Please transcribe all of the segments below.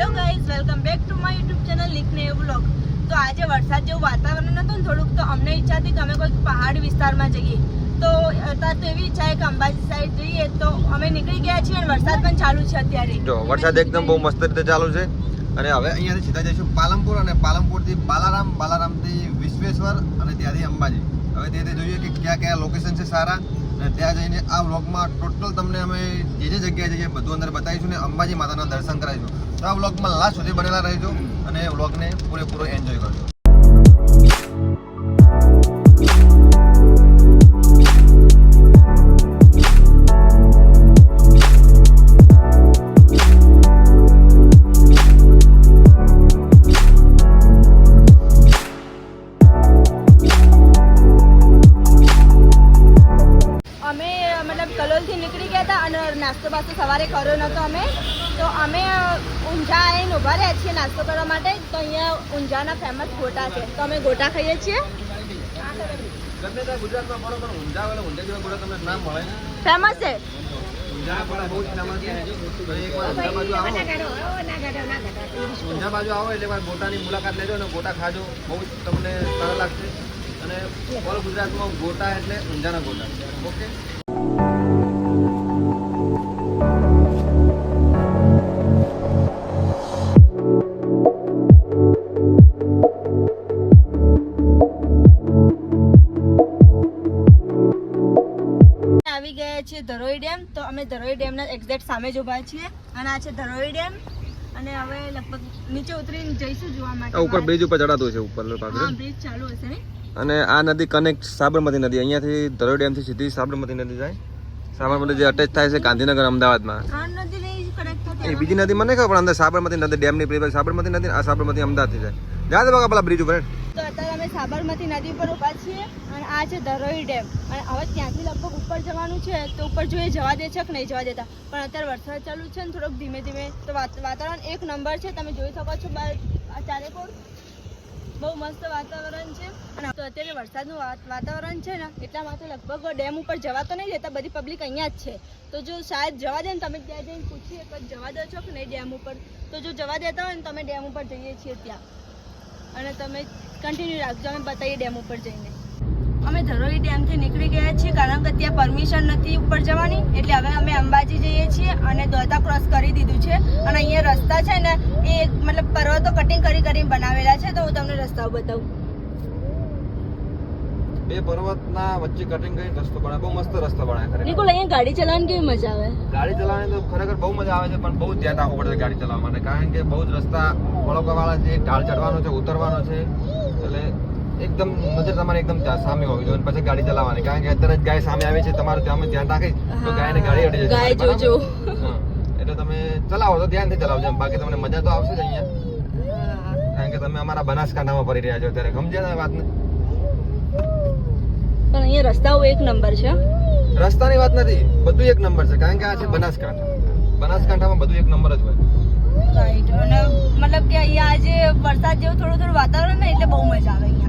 Hello guys welcome back to my YouTube channel લીખને એ blog તો આજે વરસાદ જેવું વાતાવરણ હતું ને થોડુંક, તો અમને ઈચ્છા હતી કે અમે કોઈક પહાડ વિસ્તારમાં જઈએ. તો અત્યારે તો એવી ઈચ્છા કે અંબાજી સાઈડ જઈએ, તો અમે નીકળી ગયા છીએ અને વરસાદ પણ ચાલુ છે અત્યારે. જો, વરસાદ એકદમ બહુ મસ્ત રીતે ચાલુ છે. અને હવે અહીંયાથી સીધા જઈશું પાલનપુર અને પાલનપુરથી બાલારામ, બાલારામથી વિશ્વેશ્વર અને ત્યાંથી અંબાજી. હવે તે જોઈએ કે ક્યાં કયા લોકેશન છે સારા. અને ત્યાં જઈને આ વ્લોગમાં ટોટલ તમને અમે જે જે જગ્યાએ જઈએ બધું અંદર બતાવીશું ને અંબાજી માતાના દર્શન કરાવીશું. આ વ્લોગમાં લાસ્ટ સુધી બનેલા રહેજો અને વ્લોગને પૂરેપૂરો એન્જોય કરજો. ઊંઝાના ફેમસ ગોટા છે. તો અમે ગોટા ખાઈએ છીએ. ગમે ત્યાં ગુજરાતમાં ફરો પણ ઊંઝા વાળા ઊંઝા જેવા તમને નામ મળે ફેમસ છે. ઊંઝા પણ બહુ જ ફેમસ છે બાજુ આવો એટલે ગોટાની મુલાકાત લેજો અને ગોટા. ખાજો બહુ જ તમને સારા લાગશે અને ઓલ ગુજરાતમાં ગોટા એટલે ઊંઝાના ગોટા ઓકે અમે ધરોઈ ડેમના એક્ઝેક્ટ સામે જ ઊભા છીએ અને આ છે ધરોઈ ડેમ. અને હવે લગભગ નીચે ઉતરીને જઈશું જોવા માટે. ઉપર બ્રિજ ઉપર ચડાતું છે ઉપર હા બ્રિજ ચાલુ હશે ને અને આ નદી કનેક્ટ સાબરમતી નદી અહીંયાથી ધરોઈ ડેમથી સીધી સાબરમતી નદી જાય. સાબરમતી જે અટેચ થાય છે ગાંધીનગર અમદાવાદમાં. નદી એ બીજી નદી મને ખબર પણ અંદર સાબરમતી નદી ડેમની પેલી સાબરમતી નદી આ સાબરમતી અમદાવાદથી જાય. યાદ બકા પેલા બ્રિજ ઉપર તો અમે સાબરમતી નદી પર ઊભા છીએ અને આ છે ધરોઈ ડેમ. અને હવે ત્યાંથી લગભગ ઉપર જવાનું છે, તો ઉપર જોઈએ જવા દે છે કે નહીં જવા દેતા. પણ અત્યારે વરસાદ ચાલુ છે ને થોડોક ધીમે ધીમે. તો વાત- વાતાવરણ એક નંબર છે, તમે જોઈ શકો છો ચારે કોર બહુ મસ્ત વાતાવરણ છે. અને તો અત્યારે વરસાદનું વાત- વાતાવરણ છે ને, એટલા માટે લગભગ ડેમ ઉપર જવા તો નહીં દેતા, બધી પબ્લિક અહીંયા જ છે. તો જો શાયદ જવા દે ને, તમે ત્યાં જઈને પૂછીએ કે જવા દો છો કે નહીં ડેમ ઉપર. તો જો જવા દેતા હોય ને તમે ડેમ ઉપર જઈએ છીએ ત્યાં. અને તમે કન્ટિન્યુ રાખજો અમે બતાવીએ ડેમ ઉપર જઈને. અમે ધરોઈ ડેમથી નીકળી ગયા છીએ કારણ કે ત્યાં પરમિશન નથી ઉપર જવાની. એટલે હવે અમે અંબાજી જઈએ છીએ અને દોતા ક્રોસ કરી દીધું છે. અને અહીંયા રસ્તા છે ને એ મતલબ પર્વતો કટિંગ કરી કરીને બનાવેલા છે તો હું તમને રસ્તાઓ બતાવું. બે પર્વતના વચ્ચે કટિંગ કરીને રસ્તો બનાવે. બહુ મસ્ત રસ્તો બનાવે ખરેખર. નિકુલ અહીંયા ગાડી ચલાવવાની કેવી મજા આવે? ગાડી ચલાવવાની તો ખરેખર બહુ મજા આવે છે પણ બહુ ધ્યાન રાખવું પડે ગાડી ચલાવવા માટે. કારણ કે બહુ જ રસ્તા વળોકવાળા છે ઢાળ ચડવાનો છે ઉતરવાનો છે એટલે એકદમ નજર તમારી એકદમ સામે હોવી જોઈએ પછી ગાડી ચલાવવાની. કારણ કે અત્યારે જ ગાય સામે આવે છે તમારું ત્યાં ધ્યાન રાખી તો ગાયને ગાડી અડી જશે ગાય જોજો. એટલે તમે ચલાવો તો ધ્યાનથી ચલાવજો બાકી તમને મજા તો આવશે જ અહીંયા. કારણ કે તમે અમારા બનાસકાંઠામાં ફરી રહ્યા છો અત્યારે. સમજ્યા વાત વાતને? પણ અહીંયા રસ્તાઓ એક નંબર છે રસ્તાની વાત નથી બધું એક નંબર છે. કારણ કે આ છે બનાસકાંઠા. બનાસકાંઠામાં બધું એક નંબર જ હોય. રાઈટ અને મતલબ કે અહીંયા આજે વરસાદ જેવું થોડું થોડું વાતાવરણ ને, એટલે બહુ મજા આવે.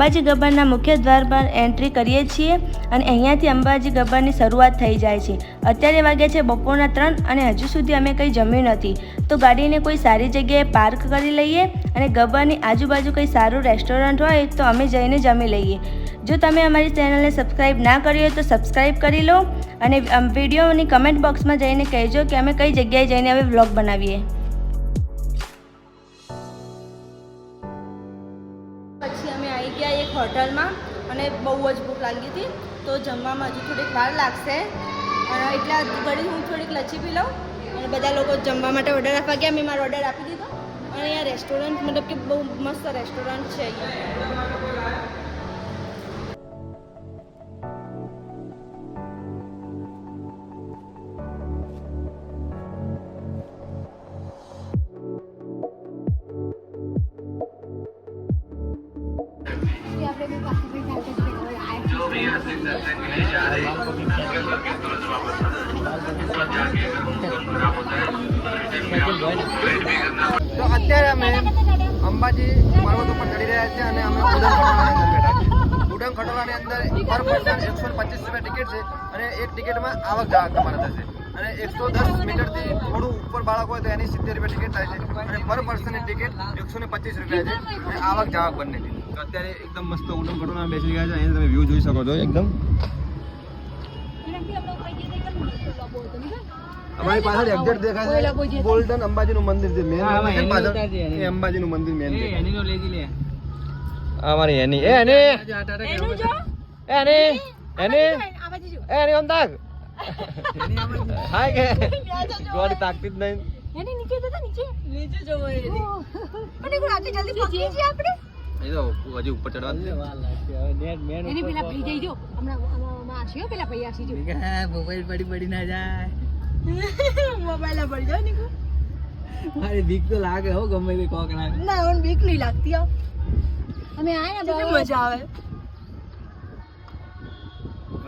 અંબાજી ગબ્બરના મુખ્ય દ્વાર પર એન્ટ્રી કરીએ છીએ અને અહીંયાથી અંબાજી ગબ્બરની શરૂઆત થઈ જાય છે. અત્યારે વાગ્યા છે બપોરના ત્રણ અને હજુ સુધી અમે કંઈ જમ્યું નથી. તો ગાડીને કોઈ સારી જગ્યાએ પાર્ક કરી લઈએ અને ગબ્બરની આજુબાજુ કંઈ સારું રેસ્ટોરન્ટ હોય તો અમે જઈને જમી લઈએ. જો તમે અમારી ચેનલને સબસ્ક્રાઈબ ના કરી હોય તો સબસ્ક્રાઈબ કરી લો અને વિડીયોની કમેન્ટ બોક્સમાં જઈને કહેજો કે અમે કઈ જગ્યાએ જઈને હવે વ્લોગ બનાવીએ. હોટલમાં અને બહુ જ ભૂખ લાગી હતી. તો જમવામાં હજુ થોડીક વાર લાગશે. અને એટલા ઘડી હું થોડીક લચ્છી પી લઉં અને બધા લોકો જમવા માટે ઓર્ડર આપવા ગયા. મેં મારો ઓર્ડર આપી દીધો. અને અહીંયા રેસ્ટોરન્ટ મતલબ કે બહુ મસ્ત રેસ્ટોરન્ટ છે અહીંયા. તો અત્યારે અમે અંબાજી પર્વત ઉપર ચડી રહ્યા છીએ અને અમે ઉડન ખટોળાની અંદર પર પર્સન એકસો પચીસ રૂપિયા ટિકિટ છે અને એક ટિકિટમાં આવક જાવક તમારે થશે. અને એકસો દસ મીટરથી થોડું ઉપર બાળક હોય તો એની સિત્તેર રૂપિયા ટિકિટ થાય છે. અને પર પર્સનની ટિકિટ એકસો ને પચીસ રૂપિયા છે અને આવક જાવક તો અત્યારે એકદમ મસ્ત ઉડન ખટોળામાં બેસી ગયા છે. અહીંયા તમે વ્યૂ જોઈ શકો છો એકદમ. અમારી પાછળ એક્ઝેક્ટ દેખાય છે. ગોલ્ડન અંબાજીનું મંદિર છે મેન પાછળ? એ અંબાજીનું મંદિર મેન અમારી એની. એ એની! એનું એની! એની? ઓમ તાક. હાય કે. ગોડ તાકતી જ નહીં. એની નીચે તો નીચે. નીચે જોવો એની. પણ એક રાતે જલ્દી પહોંચી જઈએ આપણે? એ તો હજી ઉપર ચડવા દે. એની પેલા ભાઈ જઈજો હમણાં હમણાં આશીઓ પેલા ભાઈ આશીજો મોબાઈલ પડી પડી ના જાય. મોબાઈલ પર જાય નીકુ મારી બીક તો લાગે હો ગમે તે કોક ના ના મને બીક નહીં લાગતી આવ. અમે આયા ને બહુ મજા આવે.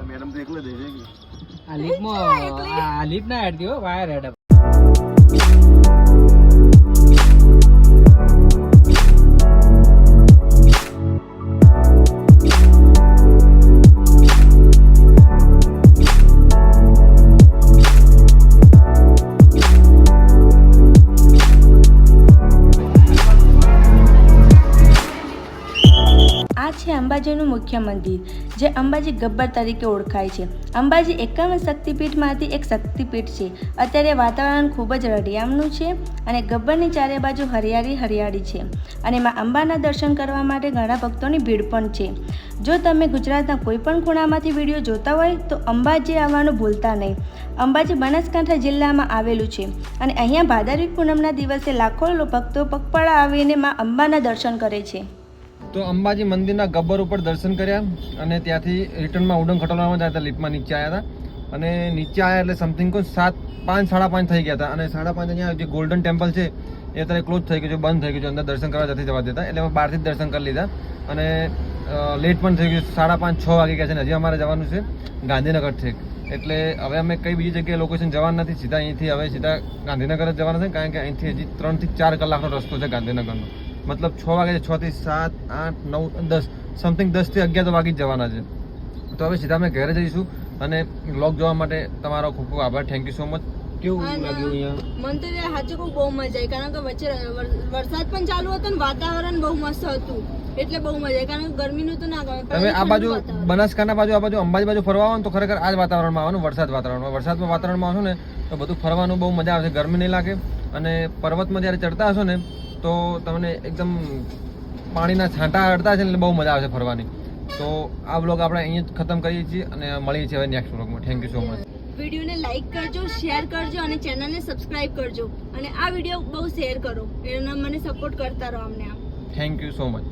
મેડમ તો એકલે દેજે કે? આ લીપમાં આ લીપ ના હેડતી હો વાયર હેડ. અંબાજીનું મુખ્ય મંદિર, જે અંબાજી ગબ્બર તરીકે ઓળખાય છે. અંબાજી એકાવન શક્તિપીઠમાંથી એક શક્તિપીઠ છે. અત્યારે વાતાવરણ ખૂબ જ રઢિયામનું છે અને ગબ્બરની ચારે બાજુ હરિયાળી હરિયાળી છે અને માં અંબાના દર્શન કરવા માટે ઘણા ભક્તોની ભીડ પણ છે. જો તમે ગુજરાતના કોઈપણ ખૂણામાંથી વીડિયો જોતા હોય તો અંબાજી આવવાનું ભૂલતા નહીં. અંબાજી બનાસકાંઠા જિલ્લામાં આવેલું છે અને અહીંયા ભાદરવી પૂનમના દિવસે લાખો ભક્તો પગપાળા આવીને માં અંબાના દર્શન કરે છે. તો અંબાજી મંદિરના ગબ્બર ઉપર દર્શન કર્યા અને ત્યાંથી રિટર્નમાં ઉડન ખટોલામાં હતા લિફ્ટમાં નીચે આવ્યા હતા અને નીચે આવ્યા એટલે સમથિંગ કોઈ સાત, પાંચ, સાડા પાંચ થઈ ગયા હતા અને સાડા પાંચ અહીંયા જે ગોલ્ડન ટેમ્પલ છે એ અત્યારે ક્લોઝ થઈ ગયું છે, બંધ થઈ ગયું છે, અંદર દર્શન કરવા નથી જવા દેતા, એટલે અમે બહારથી જ દર્શન કરી લીધા અને લેટ પણ થઈ ગયું સાડા પાંચ, છ વાગી ગયા છે ને હજી અમારે જવાનું છે ગાંધીનગર છે એટલે હવે અમે કઈ બીજી જગ્યાએ લોકેશન જવાના નથી, સીધા અહીંથી હવે સીધા ગાંધીનગર જ જવાના છે, કારણ કે અહીંથી હજી ત્રણથી ચાર કલાકનો રસ્તો છે ગાંધીનગરનો. મતલબ છ વાગે છ થી સાત આઠ નવ દસ સમથિંગ દસથી અગિયાર તો વાગી જ જવાના છે. તો હવે સીધા અમે ઘરે જઈશું અને બ્લોગ જોવા માટે તમારો ખૂબ ખૂબ આભાર. થેન્ક યુ સો મચ કેવું લાગ્યું અહીંયા? મને તો ત્યાં સાચું બહુ મજા આવી કારણ કે વચ્ચે વરસાદ પણ ચાલુ હતો ને વાતાવરણ બહુ મસ્ત હતું એટલે બહુ મજા આવી કારણ કે ગરમીનું તો ના ગમે તમે આ બાજુ બનાસકાંઠા બાજુ આ બાજુ અંબાજી બાજુ ફરવા આવો ને તો ખરેખર આ જ વાતાવરણમાં આવવાનું વરસાદ વાતાવરણમાં વરસાદમાં વાતાવરણમાં આવશો ને તો બધું ફરવાનું બહુ મજા આવશે ગરમી નહીં લાગે. અને પર્વતમાં જ્યારે ચડતા હશો ને તો તમને એકદમ પાણીના છાંટા અડતા છે ને એટલે બહુ મજા આવશે ફરવાની. તો આ બ્લોગ આપણે અહીંયા જ ખતમ કરીએ છીએ અને મળીએ છીએ હવે નેક્સ્ટ બ્લોગમાં થેન્ક યુ સો મચ વિડીયોને લાઈક કરજો શેર કરજો અને ચેનલને સબસ્ક્રાઇબ કરજો. અને આ વીડિયો બહુ શેર કરો. એના મને સપોર્ટ કરતા રહો અમને આમ. Thank you so much